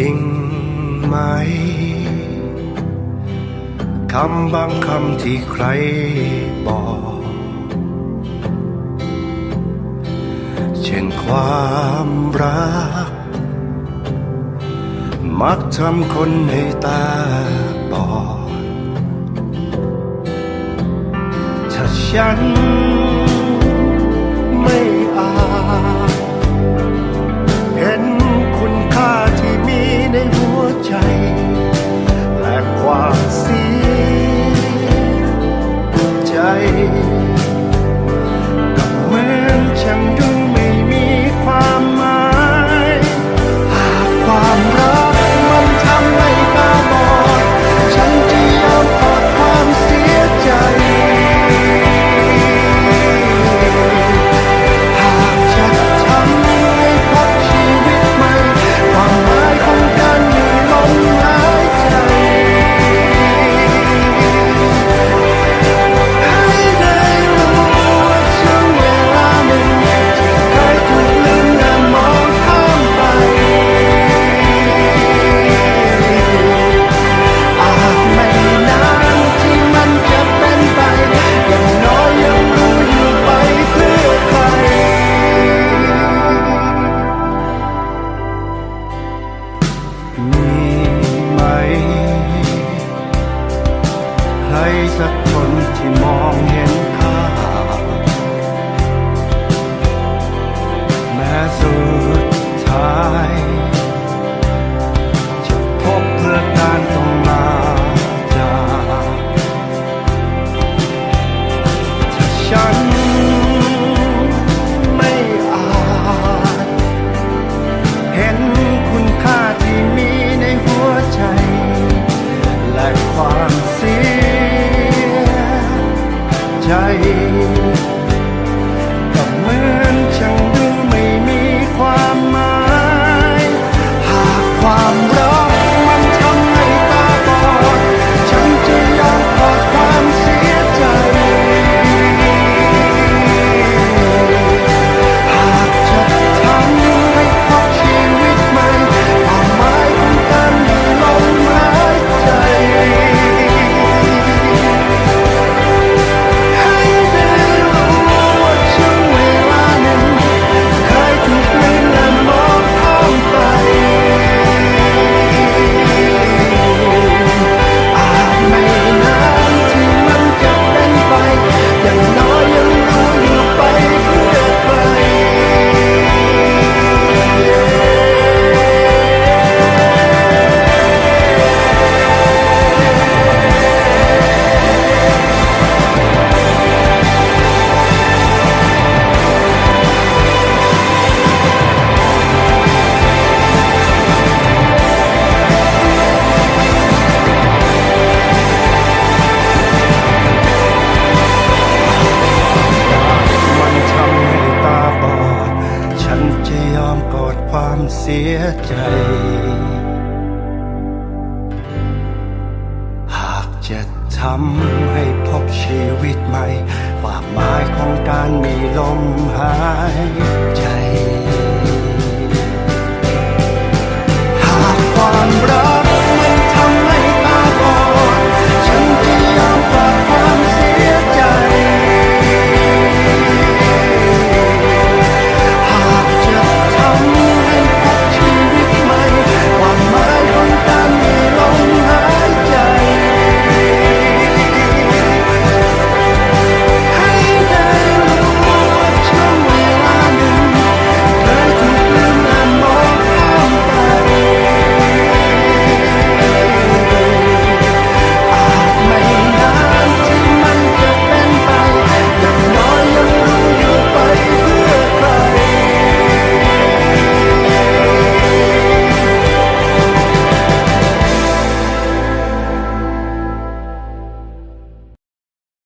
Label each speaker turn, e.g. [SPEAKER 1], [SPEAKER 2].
[SPEAKER 1] ริงไหมคำบางคำที่ใครบอก เช่นความรัก มักทำคนให้ตาบอดถ้าฉัน สักคนที่มองเห็น I. ใจ หากจะทำให้พบชีวิตใหม่ ความหมายของการมีลมหายใจ